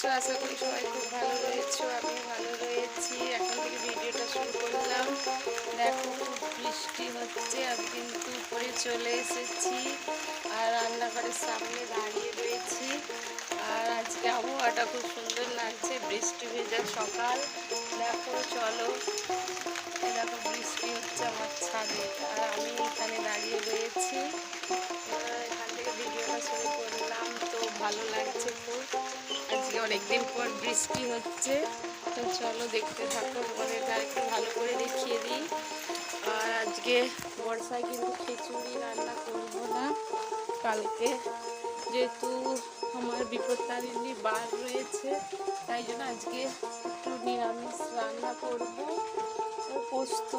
আছো আশা করি সবাই খুব ভালো রয়েছো আমি ভালো রয়েছি। এখন থেকে ভিডিওটা শুরু করলাম। দেখো খুব বৃষ্টি হচ্ছে, আমি কিন্তু উপরে চলে এসেছি আর রান্নাঘরের সামনে দাঁড়িয়ে রয়েছি। আর আজকে আবহাওয়াটা খুব সুন্দর লাগছে, বৃষ্টি ভেজা সকাল। দেখো, চলো। দেখো, বৃষ্টি হচ্ছে আমার ছাদে। আর আমি এখানে দাঁড়িয়ে রয়েছি। এখান থেকে ভিডিওটা শুরু করলাম, তো ভালো লাগছে খুব। অনেকদিন পর বৃষ্টি হচ্ছে। তো চলো দেখতে থাকো, তোমাদেরকে আরেকটু ভালো করে দেখিয়ে দিই। আর আজকে বর্ষায় কিন্তু খিচুড়ি রান্না করব না। কালকে যেহেতু আমার বিপত্তারিণী বার রয়েছে, তাই জন্য আজকে একটু নিরামিষ রান্না করব। পোস্ত,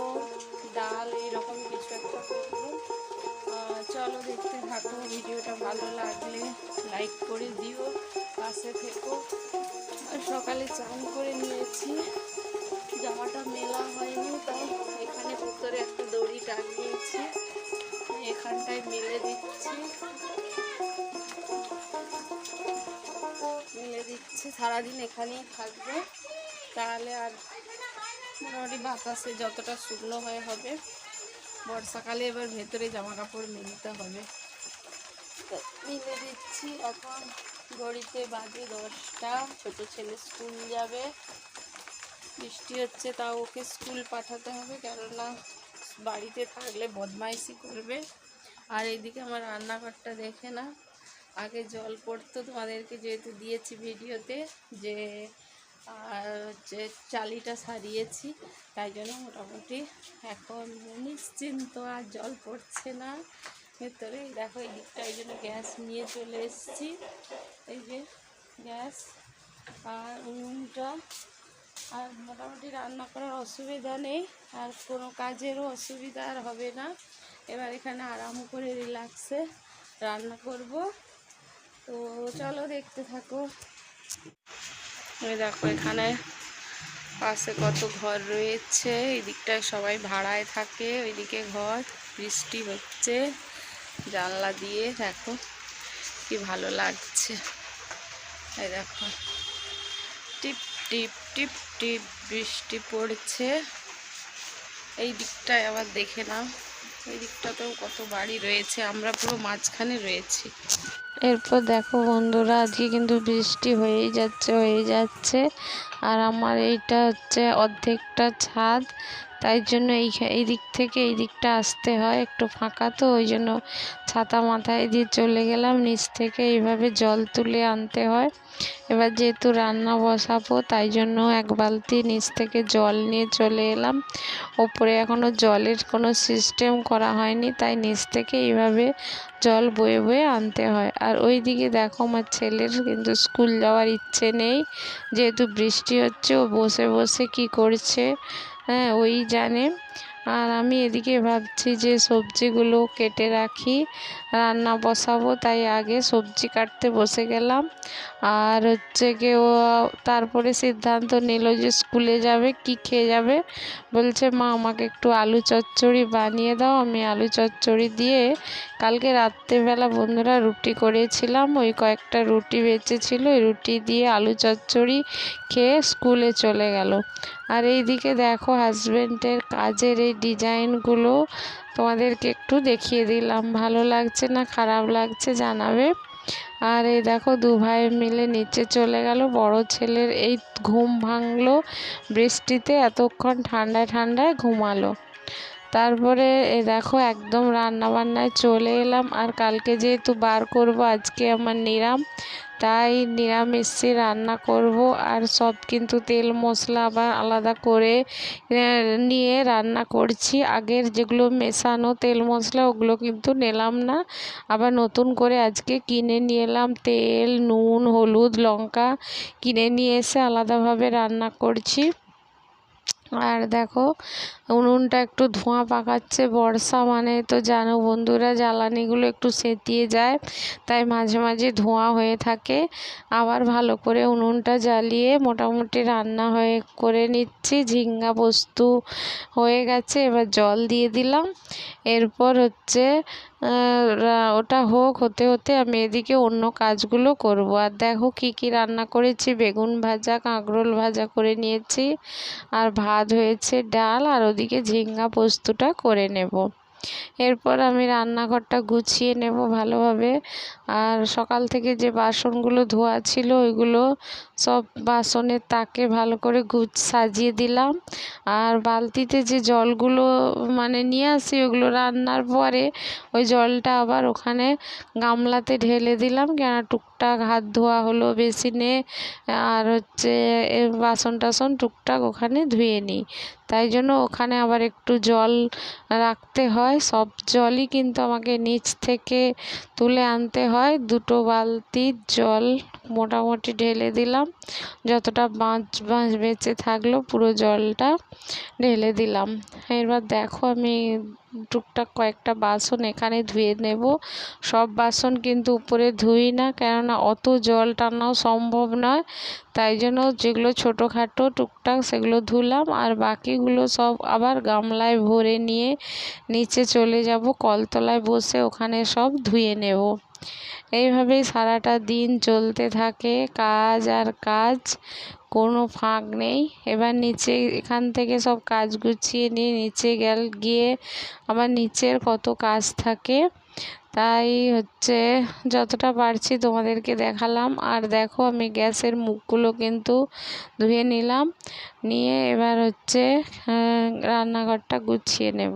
ডাল, এইরকম কিছু একটা করব। চলো দেখতে থাকো, ভিডিওটা ভালো লাগলে লাইক করে দিও, পাশে থেকো। আর সকালে চান করে নিয়েছি জামাটা মেলা হয়নি তাই এখানে ভিতরে একটা দড়ি টাঙিয়েছি, এখানটায় মেলে দিচ্ছি। মেলে দিচ্ছি, সারাদিন এখানেই থাকবে। তাহলে আর মোটামুটি বাতাসে যতটা শুকনো হয়ে হবে বর্ষাকালে এবার ভেতরে জামা কাপড় মেলতে হবে। মিলে দিচ্ছি। এখন ঘড়িতে বাজে দশটা। ছোটো ছেলে স্কুল যাবে। বৃষ্টি হচ্ছে, তাও ওকে স্কুল পাঠাতে হবে। কেননা বাড়িতে থাকলে বদমাইশি করবে। আর এইদিকে আমার রান্নাঘরটা দেখে না। আগে জল পড়তো তোমাদেরকে যেহেতু দিয়েছি ভিডিওতে যে আর হচ্ছে চালিটা সারিয়েছি, তাই জন্য মোটামুটি এখন নিশ্চিন্ত আর জল পড়ছে না। ভেতরে দেখো, এই দিকটা এই জন্য গ্যাস নিয়ে চলে এসেছি। এই যে গ্যাস আর উনুনটা। আর মোটামুটি রান্না করার অসুবিধা নেই, আর কোনো কাজেরও অসুবিধা আর হবে না। এবার এখানে আরাম করে রিল্যাক্সে রান্না করব। তো চলো দেখতে থাকো। ওই দেখো এখানে পাশে কত ঘর রয়েছে এই দিকটায় সবাই ভাড়ায় থাকে, ওইদিকে ঘর, বৃষ্টি হচ্ছে, জানলা দিয়ে দেখো কি ভালো লাগছে। এই দেখো, টিপ টিপ টিপ টিপ বৃষ্টি পড়ছে। এই দিকটায় আবার দেখে নাও, এই দিকটাতেও কত বাড়ি রয়েছে, আমরা পুরো মাঝখানে রয়েছি। এরপর দেখো বন্ধুরা, আজকে কিন্তু বৃষ্টি হয়েই যাচ্ছে হয়ে যাচ্ছে। আর আমার এইটা হচ্ছে অর্ধেকটা ছাদ। তাই জন্য এই এই দিক থেকে এই দিকটা আসতে হয়, একটু ফাঁকা তো, ওই জন্য ছাতা মাথায় দিয়ে চলে গেলাম, নিচ থেকে এইভাবে জল তুলে আনতে হয়। এবার যেহেতু রান্না বসাবো, তাই জন্য এক বালতি নিচ থেকে জল নিয়ে চলে এলাম। ওপরে এখনও জলের কোনো সিস্টেম করা হয়নি, তাই নিচ থেকে এইভাবে জল বয়ে বয়ে আনতে হয়। আর ওই দিকে দেখো আমার ছেলের কিন্তু স্কুল যাওয়ার ইচ্ছে নেই, যেহেতু বৃষ্টি হচ্ছে, ও বসে বসে কি করছে হ্যাঁ ওই জানে। আর আমি এদিকে ভাবছি যে সবজিগুলো কেটে রাখি, রান্না বসাবো, তাই আগে সবজি কাটতে বসে গেলাম। আর হচ্ছে ও তারপরে সিদ্ধান্ত নিল যে স্কুলে যাবে, কি খেয়ে যাবে? বলছে, মা, আমাকে একটু আলু চচ্চড়ি বানিয়ে দাও। আমি আলু চচ্চড়ি দিয়ে কালকে রাত্রেবেলা বন্ধুরা রুটি করেছিলাম। ওই কয়েকটা রুটি বেঁচেছিল, ওই রুটি দিয়ে আলু চচ্চড়ি খেয়ে স্কুলে চলে গেল। আর এইদিকে দেখো হাজবেন্ডের কাজের এই ডিজাইনগুলো তোমাদেরকে একটু দেখিয়ে দিলাম। ভালো লাগছে না, খারাপ লাগছে জানাবে। আর এই দেখো দু ভাই মিলে নিচে চলে গেল। বড় ছেলের এই ঘুম ভাঙলো, বৃষ্টিতে এতক্ষণ ঠান্ডায় ঠান্ডায় ঘুমালো। তারপরে এ দেখো একদম রান্না বান্নায় চলে এলাম। আর কালকে যেহেতু বার করব, আজকে আমার নিরাম। তাই নিরামিষে রান্না করব আর সব কিন্তু তেল, মশলা আবার আলাদা করে নিয়ে রান্না করছি। আগের যেগুলো মেশানো তেল, মশলা, ওগুলো কিন্তু নিলাম না। আবার নতুন করে আজকে কিনে নিয়ে এলাম তেল, নুন, হলুদ, লঙ্কা কিনে নিয়ে এসে আলাদাভাবে রান্না করছি। আর দেখো, উনুনটা একটু ধোঁয়া পাকাচ্ছে, বর্ষা মানে তো জানো বন্ধুরা, জ্বালানিগুলো একটু সেঁতিয়ে যায়, তাই মাঝে মাঝে ধোঁয়া হয়ে থাকে। আবার ভালো করে উনুনটা জ্বালিয়ে মোটামুটি রান্না হয়ে করে নিচ্ছি, ঝিঙ্গা পোস্ত হয়ে গেছে, এবার জল দিয়ে দিলাম। এরপর হচ্ছে ওটা হোক, হতে হতে আমি এদিকে অন্য কাজগুলো করব। আর দেখো কি কি রান্না করেছি। বেগুন ভাজা, কাঁকরোল ভাজা করে নিয়েছি। আর ভাত হয়েছে ডাল, আর ওদিকে ঝিঙ্গা পোস্তটা করে নেব। এরপর আমি রান্নাঘরটা গুছিয়ে নেব ভালোভাবে। আর সকাল থেকে যে বাসনগুলো ধোয়া ছিল, ওইগুলো সব বাসনের তাকে ভালো করে গুছ সাজিয়ে দিলাম। আর বালতিতে যে জলগুলো মানে নিয়ে আসি, ওগুলো রান্নার পরে ওই জলটা আবার ওখানে গামলাতে ঢেলে দিলাম। কেন টুকটাক হাত ধোয়া হলো বেসিনে, আর হচ্ছে বাসন টাসন টুকটাক ওখানে ধুয়ে নিই। তাই জন্য ওখানে আবার একটু জল রাখতে হয়। সব জলই কিন্তু আমাকে নিচ থেকে তুলে আনতে হয়। দুটো বালতির জল মোটামুটি ঢেলে দিলাম। যতটা বাঁচ বাঁচ বেঁচে থাকল পুরো জলটা ঢেলে দিলাম। এবার দেখো আমি টুকটাক কয়েকটা বাসন এখানে ধুয়ে নেব। সব বাসন কিন্তু উপরে ধুই না, কেননা অত জল টানাও সম্ভব নয়। তাই জন্য যেগুলো ছোটোখাটো টুকটাক সেগুলো ধুলাম, আর বাকিগুলো সব আবার গামলায় ভরে নিয়ে নিচে চলে যাব, কলতলায় বসে ওখানে সব ধুয়ে নেব। এইভাবেই সারাটা দিন চলতে থাকে, কাজ আর কাজ, কোনো ফাঁক নেই। এবার নিচে, এখান থেকে সব কাজ গুছিয়ে নিয়ে নিচে গেল, গিয়ে আমার নিচের কত কাজ থাকে। তাই হচ্ছে যতটা পারছি তোমাদেরকে দেখালাম। আর দেখো আমি গ্যাসের মুখগুলো কিন্তু ধুয়ে নিলাম। নিয়ে এবার হচ্ছে রান্নাঘরটা গুছিয়ে নেব।